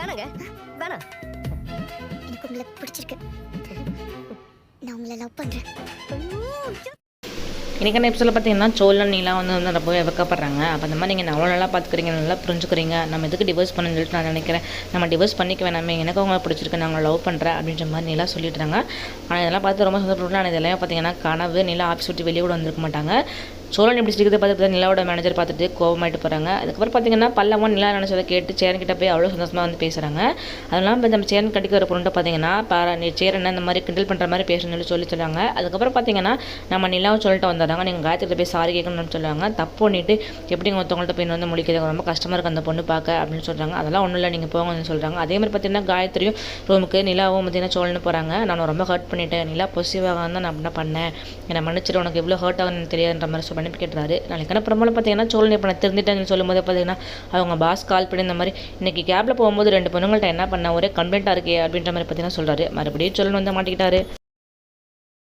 வேணாங்க வேணாம் எனக்கு உங்களை பிடிச்சிருக்கு. நான் உங்களை லவ் பண்றேன். இன்றைக்கான எபிசோடில் பார்த்தீங்கன்னா சோழன் நீலாம் வந்து வந்து ரொம்பவே வெக்கப்படுறாங்க. அப்போ அந்த மாதிரி நீங்கள் அவ்வளோ நல்லா பார்த்துக்கிறீங்க நல்லா புரிஞ்சுக்கிறீங்க. நம்ம எதுக்கு டிவோர்ஸ் பண்ணணும்னு சொல்லிட்டு நான் நினைக்கிறேன். நம்ம டிவோர்ஸ் பண்ணிக்க வேணாமே எனக்கு அவங்க பிடிச்சிருக்கு நாங்கள் லவ் பண்ணுறேன் அப்படின்ற மாதிரி நீலா சொல்லிட்டுறாங்க ஆனால் இதெல்லாம் பார்த்து ரொம்ப சந்தோஷப்பட்டு ஆனால் இதெல்லாம் பார்த்தீங்கன்னா கனவு. நீலா ஆஃபீஸ் விட்டு வெளியே கூட வந்திருக்க மாட்டாங்க. சோழன் எப்படி சிரிக்கிறத பார்த்து நிலாவோட மேனேஜர் பார்த்துட்டு கோவமாயிட்டு போகிறாங்க அதுக்கப்புறம் பார்த்தீங்கன்னா பல்லவன் நிலா நினச்சதை கேட்டு சேரன் கிட்ட போய் அவ்வளோ சந்தோஷமாக வந்து பேசுகிறாங்க அதெல்லாம் இப்போ நம்ம சேரன் கட்டிக்க வர பொருண்டை பார்த்தீங்கன்னா பாரா நீ சேரன் இந்த மாதிரி கிண்டல் பண்ணுற மாதிரி பேசணும்னு சொல்லி சொல்லி சொல்லுவாங்க அதுக்கப்புறம் பார்த்தீங்கன்னா நம்ம நிலாவை சொல்லிட்டு வந்துடுறாங்க நீங்கள் காயத்ரி போய் சாரி கேட்கணும்னு சொல்லுவாங்க தப்பு பண்ணிட்டு எப்படி ஒருத்தவங்கள்ட்ட போய் வந்து முடிக்கிறது ரொம்ப கஷ்டமாக இருக்குது அந்த பொண்ணு பார்க்க அப்படின்னு சொல்கிறாங்க அதெல்லாம் ஒன்றும் இல்லை நீங்கள் போங்கன்னு சொல்கிறாங்க அதே மாதிரி பார்த்தீங்கன்னா காயத்ரியும் ரூமுக்கு நிலாவும் பார்த்தீங்கன்னா சோழன்னு போகிறாங்க நான் ரொம்ப ஹர்ட் பண்ணிட்டேன். நிலா பொசிவாக தான் நான் அப்படின்னா பண்ணேன்? என்னை மன்னிச்சிட்டு உனக்கு எவ்வளோ ஹர்ட் ஆகுன்னு தெரியாதுன்ற மாதிரி சொல்லுவாங்க பண்ணி கேட்டுறாரு. நாளைக்கு அப்புறமேல பார்த்தீங்கன்னா சோழன் இப்போ நான் சொல்லும் சொல்லும்போது பார்த்தீங்கன்னா அவங்க பாஸ் கால் பண்ணி இந்த மாதிரி இன்னைக்கு கேபில் போகும்போது ரெண்டு பொண்ணுங்கள்ட்ட என்ன பண்ண? ஒரே கம்ப்ளைண்ட்டாக இருக்கே அப்படின்ற மாதிரி பார்த்தீங்கன்னா சொல்கிறாரு மறுபடியும் சோழன் வந்து மாட்டிக்கிட்டாரு.